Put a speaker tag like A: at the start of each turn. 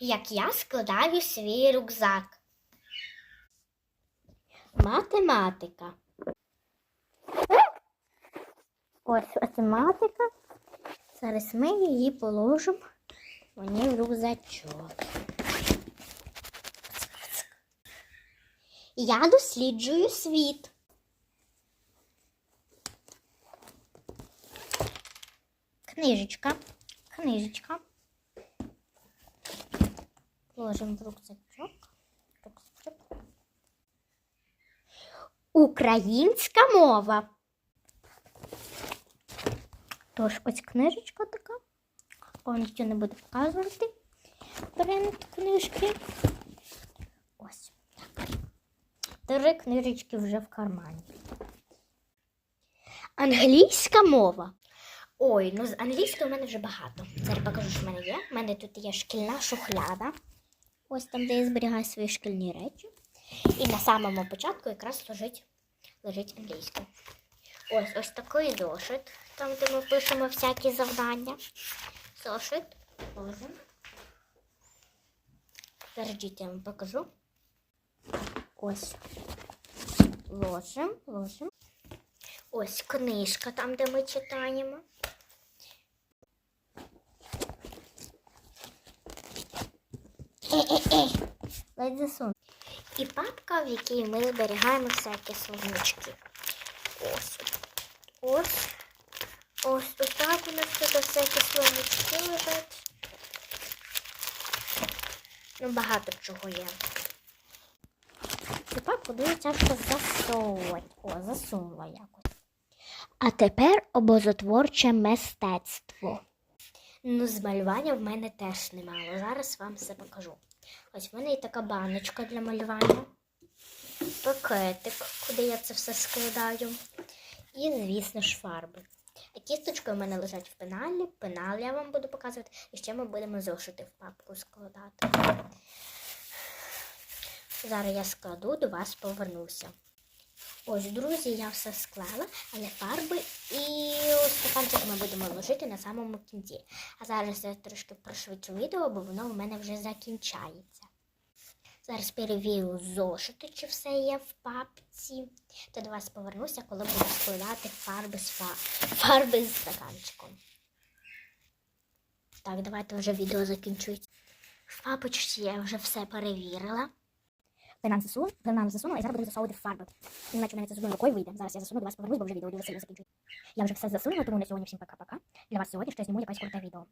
A: як я складаю свій рюкзак. Математика. Ось математика. Зараз ми її положимо мені в рюкзачок. Я досліджую світ. Книжечка. Книжечка. Ложимо в рюкзачок. Українська мова. Тож ось книжечка така. Повністю не буду показувати принт книжки. Ось так. Три книжечки вже в кармані. Англійська мова. Ой, ну з англійської в мене вже багато. Зараз покажу, що в мене є. У мене тут є шкільна шухляда. Ось там, де я зберігаю свої шкільні речі. І на самому початку якраз лежить, лежить англійська. Ось ось такий зошит, там, де ми пишемо всякі завдання. Зошит. Ложимо. Зараз я вам покажу. Ось. Ложимо, ложимо. Ось книжка там, де ми читаємо. Ледь засун. І папка, в якій ми зберігаємо всякі словнички. Ось. Ось. Ось тут так у нас тут всякі словнички лежать. Ну, багато чого є. Цю папку дуже тяжко засовувати. О, засунула якось. А тепер обозотворче мистецтво. Ну, з малювання в мене теж немало. Зараз вам все покажу. Ось в мене є така баночка для малювання, пакетик, куди я це все складаю. І, звісно ж, фарби. А кісточки у мене лежать в пеналі. Пенал я вам буду показувати. І ще ми будемо зошити в папку складати. Зараз я складу, до вас повернуся. Ось, друзі, я все склала, але фарби і стаканчик ми будемо ложити на самому кінці. А зараз я трошки пришвидшу відео, бо воно в мене вже закінчається. Зараз перевірю зошити, чи все є в папці. То до вас повернуся, коли буду складати фарби з, фа... фарби з стаканчиком. Так, давайте вже відео закінчується. В папочці я вже все перевірила. Пенал засунула, пенал засунула, і зараз буду засовувати фарби. Іначе в мене це з одною рукою вийде. Зараз я засуну, до вас повернусь, бо вже відео дуже сильно закінчується. Я вже все засунула, тому на сьогодні всім пока-пока. Для вас сьогодні ще зніму якесь круте відео.